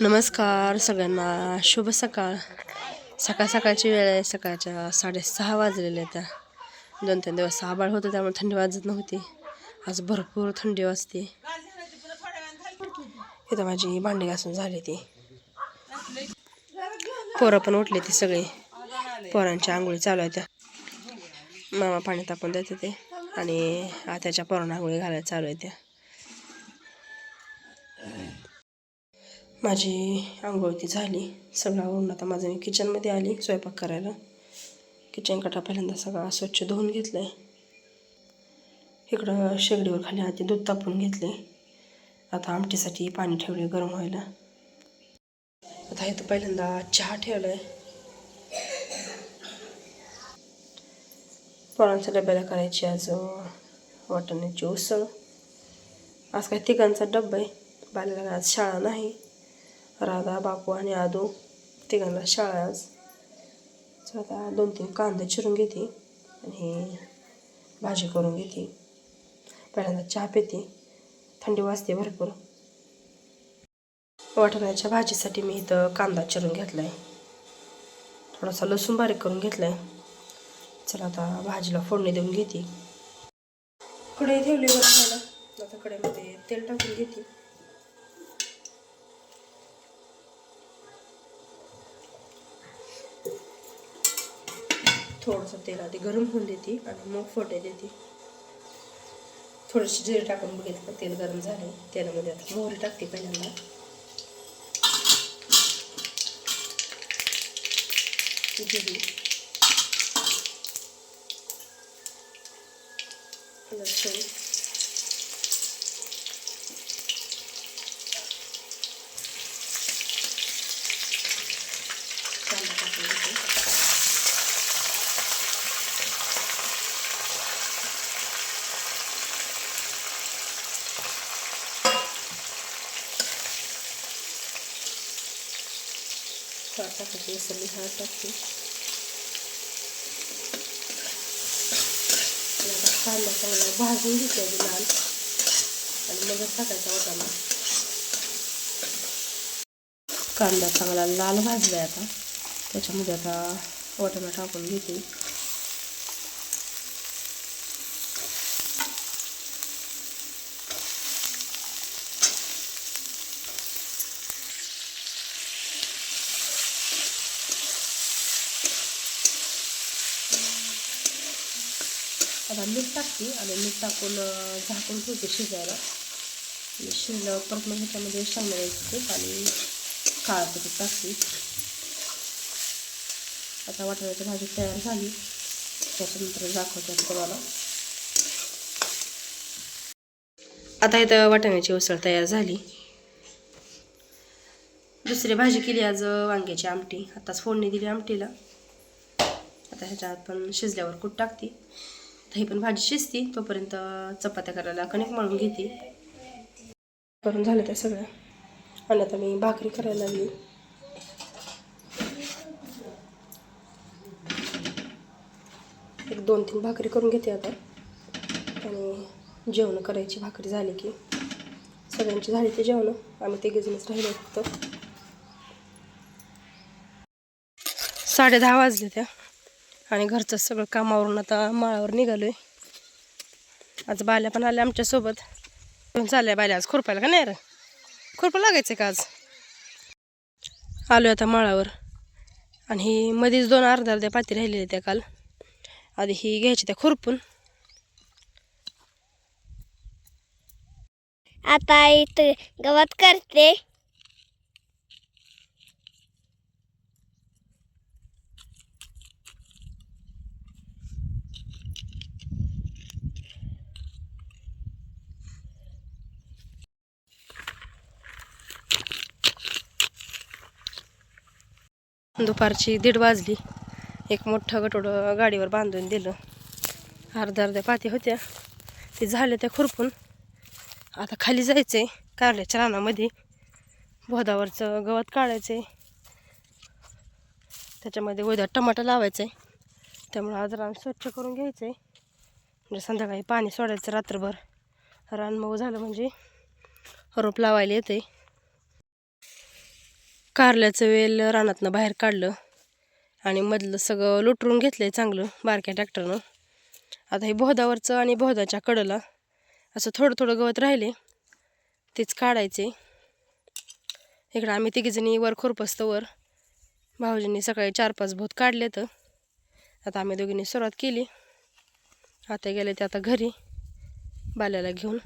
नमस्कार सगळ्यांना. शुभ सकाळ. सकाळ सकाळची वेळ आहे. सकाळच्या साडेसहा वाजलेल्या आहेत. त्या दोन तीन दिवस आबाळ होतं त्यामुळे थंडी वाजत नव्हती. आज भरपूर थंडी वाजते. इथं माझी भांडी घासून झाली ती. पोरं पण उठले ती सगळे. पोरांच्या आंघोळी चालू आहेत. त्या मामा पाणी तापून देते ते. आणि आताच्या पोरांना आंघोळी घालायला चालू आहे त्या माझी आंघोळ ती झाली सगळं आवरून आता माझं मी किचनमध्ये आली स्वयंपाक करायला. किचन कटा पहिल्यांदा सगळा स्वच्छ धुवून घेतलं आहे इकडं शेगडीवर खाली आधी दूध तापून घेतले आता आमटीसाठी पाणी ठेवले गरम व्हायला. आता इथं पहिल्यांदा चहा ठेवला आहे पोरांच्या डब्याला करायची आज वाटाण्याची उसळ. आज काय तिघांचा डब्बा आहे. बाल्याला आज शाळा नाही. राधा बापू आणि आदू तिघांना शाळा आज. आता दोन तीन कांदे चिरून घेते आणि भाजी करून घेते. पहिल्यांदा चहा पिते. थंडी वाजते भरपूर. वाटाण्याच्या भाजीसाठी मी इथं कांदा चिरून घेतला आहे थोडासा लसूण बारीक करून घेतला आहे चला आता भाजीला फोडणी देऊन घेते. कढई ठेवली बरं आता कढईमध्ये तेल टाकून घेते. थोडंसं तेल आधी गरम होऊन देते आणि मग फोटे देते. थोडीशी जिरे टाकून बघितलं तेल गरम झाले तेलामध्ये आता मोहरी टाकते पहिल्यांदा. जिरी. लसूण कांदा टाकून देते स्वाद टाकायची विसरली हळद टाकते आणि आता कांदा चांगला भाजून घेते आधी लाल आणि मगच टाकायचा वाटाणा कांदा चांगला लाल भाजला आहे आता त्याच्यामध्ये आता वाटाणा टाकून घेते आता मीठ टाकते आणि मीठ टाकून झाकून ठेवते शिजायला. शिजल्यावर शिजलं परत मग ह्याच्यामध्ये शेंगदाण्याचं आणि काळं पीठ टाकते. आता वाटाण्याची भाजी तयार झाली. त्याच्यानंतर दाखवते तुम्हाला. आता इथं वाटाण्याची उसळ तयार झाली. दुसरी भाजी केली आज वांग्याची आमटी. आताच फोडणी दिली आमटीला. आता ह्याच्यात पण शिजल्यावर कूट टाकते. ही पण भाजी शिजती तोपर्यंत चपात्या करायला कणिक मळून घेते. करून झालं त्या सगळ्या आणि आता मी भाकरी करायला लागली. एक दोन तीन भाकरी करून घेते आता. आणि जेवण करायची भाकरी झाली की सगळ्यांची झाली ते जेवण. आम्ही तिघेजणच राहिलो फक्त. साडे दहा वाजले त्या. आणि घरचं सगळं कामावरून आता माळावर निघालोय. आज बाल्या पण आल्या आमच्यासोबत घेऊन चालल्या बाल्या आज खुरपायला का नाही रे? खुरपं लागायचं का आज? आलोय आता माळावर. आणि ही मध्येच दोन अर्ध्या अर्ध्या पाती राहिलेल्या त्या काल. आधी ही घ्यायची त्या खुरपून. आता इथं गवत करते. दुपारची दीड वाजली. एक मोठं गटोडं गाडीवर बांधून दिलं. अर्ध्या अर्ध्या पाती होत्या. ते झाले त्या खुरपून. आता खाली जायचं आहे कारल्याच्या रानामध्ये. बोधावरचं गवत काढायचं आहे त्याच्यामध्ये उद्या टमाटा लावायचं आहे त्यामुळं आज रान स्वच्छ करून घ्यायचं आहे म्हणजे संध्याकाळी पाणी सोडायचं रात्रभर. रान मऊ झालं म्हणजे रोप लावायला येते कारल्याचं वेल रानातनं बाहेर काढलं आणि मधलं सगळं लुटरून घेतलं आहे चांगलं बारक्या ट्रॅक्टरनं. आता हे बोहदावरचं आणि बोहदाच्या कडला असं थोडं थोडं गवत राहिले तेच काढायचे. इकडं आम्ही तिघीजणी वर खुरपसतं वर भाऊजींनी सकाळी चार पाच भूत काढले तर आता आम्ही दोघींनी सुरुवात केली. आता गेले ते आता घरी बाल्याला घेऊन.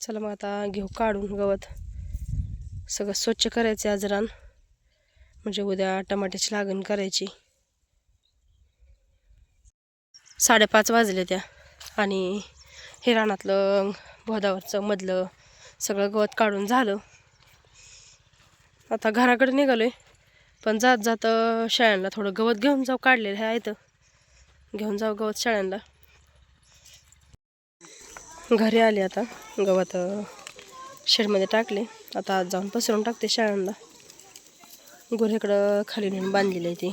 चला मग आता घेऊ काढून गवत. सगळं स्वच्छ करायचं आज रान. म्हणजे उद्या टमाट्याची लागण करायची. साडेपाच वाजले त्या. आणि हे रानातलं भोदावरचं मधलं सगळं गवत काढून झालं. आता घराकडे निघालो आहे पण जात जात शाळांना थोडं गवत घेऊन जाऊ काढलेलं आहे तर घेऊन जाऊ गवत शाळांना घरी आले आता. गवत शेडमध्ये टाकले. आता आज जाऊन पसरून टाकते शाळांना. गुरेकडं खाली नेऊन बांधलेली आहे ती.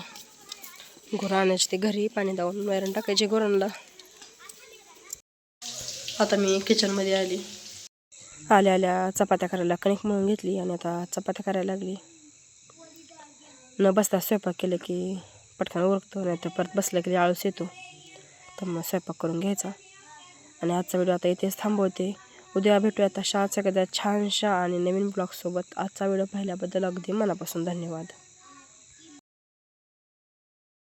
गुरं आणायची ते घरी पाणी दावून वैरण टाकायचे गुरांना. आता मी किचनमध्ये आली. आल्या आल्या चपात्या करायला कणिक म्हणून घेतली आणि आता चपात्या करायला लागली. न बसता स्वयंपाक केलं की पटकन उरकतो नाही तर परत बसलं की आळूस येतो. तर मग स्वयंपाक करून घ्यायचा. आणि आजचा व्हिडिओ आता इथेच थांबवते. उद्या भेटूया तशाच एखाद्या छानशा आणि नवीन ब्लॉगसोबत. आजचा व्हिडिओ पाहिल्याबद्दल अगदी मनापासून धन्यवाद.